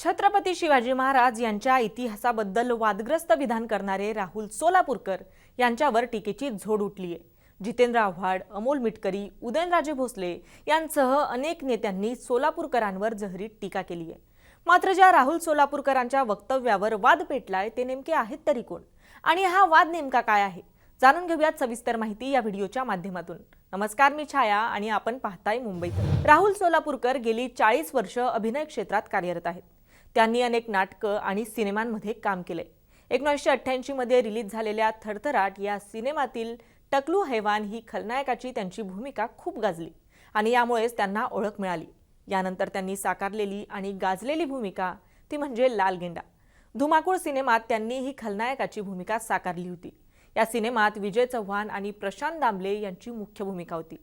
छत्रपती शिवाजी महाराज यांच्या इतिहासाबद्दल वादग्रस्त विधान करणारे राहुल सोलापूरकर यांच्यावर टीकेची झोड उठली आहे जितेंद्र आव्हाड अमोल मिटकरी उदयनराजे भोसले यांसह अनेक नेत्यांनी सोलापूरकरांवर जहरीत टीका केली आहे मात्र ज्या राहुल सोलापूरकरांच्या वक्तव्यावर वाद पेटलाय ते नेमके आहेत तरी कोण? आणि हा वाद नेमका काय आहे? जाणून घेऊयात सविस्तर माहिती या व्हिडिओच्या माध्यमातून. नमस्कार मी छाया आणि आपण पाहताय मुंबईत राहुल सोलापूरकर गेली चाळीस वर्ष अभिनय क्षेत्रात कार्यरत आहेत. त्यांनी अनेक नाटकं आणि सिनेमांमध्ये काम केले. एकोणीसशे अठ्ठ्याऐंशीमध्ये रिलीज झालेल्या थरथराट या सिनेमातील टकलू हैवान ही खलनायकाची त्यांची भूमिका खूप गाजली आणि यामुळेच त्यांना ओळख मिळाली. यानंतर त्यांनी साकारलेली आणि गाजलेली भूमिका ती म्हणजे लाल गेंडा. धुमाकूळ सिनेमात त्यांनी ही खलनायकाची भूमिका साकारली होती. या सिनेमात विजय चव्हाण आणि प्रशांत दामले यांची मुख्य भूमिका होती.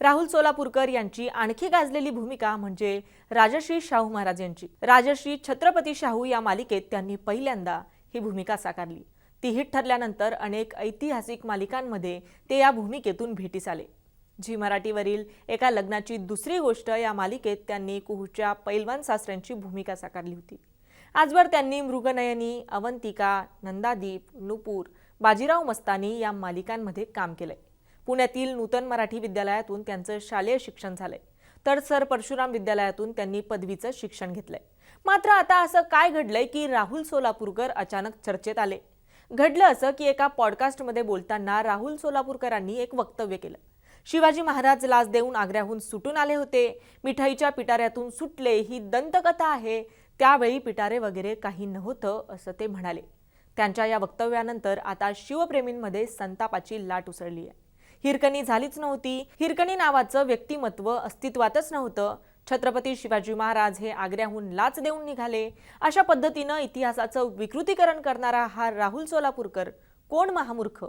राहुल सोलापूरकर यांची आणखी गाजलेली भूमिका म्हणजे राजश्री शाहू महाराज यांची. राजश्री छत्रपती शाहू या मालिकेत त्यांनी पहिल्यांदा ही भूमिका साकारली. ती हिट ठरल्यानंतर अनेक ऐतिहासिक मालिकांमध्ये ते या भूमिकेतून भेटीस आले. झी मराठीवरील एका लग्नाची दुसरी गोष्ट या मालिकेत त्यांनी कुहूच्या पैलवान सासऱ्यांची भूमिका साकारली होती. आजवर त्यांनी मृगनयनी अवंतिका नंदादीप नुपूर बाजीराव मस्तानी या मालिकांमध्ये काम केलंय. पुण्यातील नूतन मराठी विद्यालयातून त्यांचं शालेय शिक्षण झालंय. तर सर परशुराम विद्यालयातून त्यांनी पदवीचं शिक्षण घेतलंय. मात्र आता असं काय घडलंय की राहुल सोलापूरकर अचानक चर्चेत आले. घडलं असं की एका पॉडकास्टमध्ये बोलताना राहुल सोलापूरकरांनी एक वक्तव्य केलं. शिवाजी महाराज लाच देऊन आग्र्याहून सुटून आले होते. मिठाईच्या पिटाऱ्यातून सुटले. ही दंतकथा आहे. त्यावेळी पिटारे वगैरे काही नव्हतं असं ते म्हणाले. त्यांच्या या वक्तव्यानंतर आता शिवप्रेमींमध्ये संतापाची लाट उसळली आहे हिरकणी झालीच नव्हती. हिरकणी नावाचं व्यक्तिमत्व अस्तित्वातच नव्हतं. छत्रपती शिवाजी महाराज हे आग्र्याहून लाच देऊन निघाले. अशा पद्धतीनं इतिहासाचं विकृतीकरण करणारा हा राहुल सोलापूरकर कोण महामूर्ख?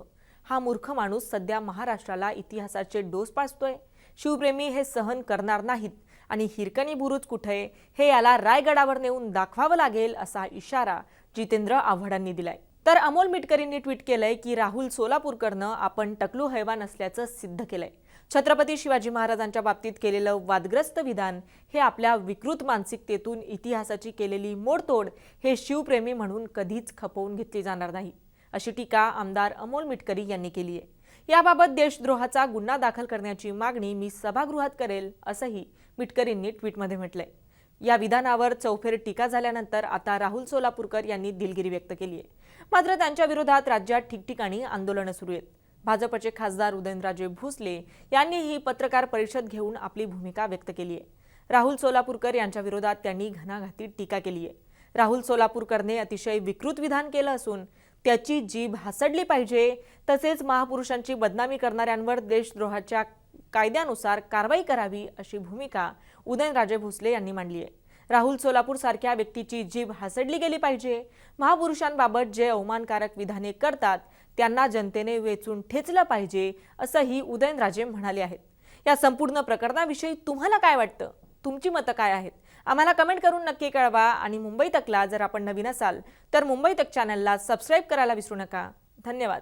हा मूर्ख माणूस सध्या महाराष्ट्राला इतिहासाचे डोस पाचतोय शिवप्रेमी हे सहन करणार नाहीत आणि हिरकणी बुरुज कुठे हे याला रायगडावर नेऊन दाखवावं लागेल असा इशारा जितेंद्र आव्हाडांनी दिलाय. तर अमोल मिटकरींनी ट्विट केलंय की राहुल सोलापूरकरनं आपण टकलू हैवान असल्याचं सिद्ध केलंय. छत्रपती शिवाजी महाराजांच्या बाबतीत केलेलं वादग्रस्त विधान हे आपल्या विकृत मानसिकतेतून इतिहासाची केलेली मोडतोड हे शिवप्रेमी म्हणून कधीच खपवून घेतली जाणार नाही अशी टीका आमदार अमोल मिटकरी यांनी केली आहे. याबाबत देशद्रोहाचा गुन्हा दाखल करण्याची मागणी मी सभागृहात करेल असंही मिटकरींनी ट्विटमध्ये म्हटलंय. या विधानावर चौफेर टीका झाल्यानंतर आता राहुल सोलापूरकर यांनी दिलगिरी व्यक्त केली आहे. मात्र त्यांच्या विरोधात राज्यात ठिकठिकाणी आंदोलनं सुरू आहेत. भाजपचे खासदार उदयनराजे भोसले यांनी ही पत्रकार परिषद घेऊन आपली भूमिका व्यक्त केली आहे. राहुल सोलापूरकर यांच्या विरोधात त्यांनी घणाघाती टीका केली आहे. राहुल सोलापूरकरने अतिशय विकृत विधान केलं असून त्याची जीभ हासडली पाहिजे तसेच महापुरुषांची बदनामी करणाऱ्यांवर देशद्रोहाच्या कायद्यानुसार कारवाई करावी अशी भूमिका उदयनराजे भोसले यांनी मांडली आहे. राहुल सोलापूर सारख्या व्यक्तीची जीभ हासडली गेली पाहिजे. महापुरुषांबाबत जे अवमानकारक विधाने करतात त्यांना जनतेने वेचून ठेचलं पाहिजे असंही उदयनराजे म्हणाले आहेत. या संपूर्ण प्रकरणाविषयी तुम्हाला काय वाटतं? तुमची मतं काय आहेत? आम्हाला कमेंट करून नक्की कळवा आणि मुंबई तकला जर आपण नवीन असाल तर मुंबई तक चॅनलला सबस्क्राईब करायला विसरू नका. धन्यवाद.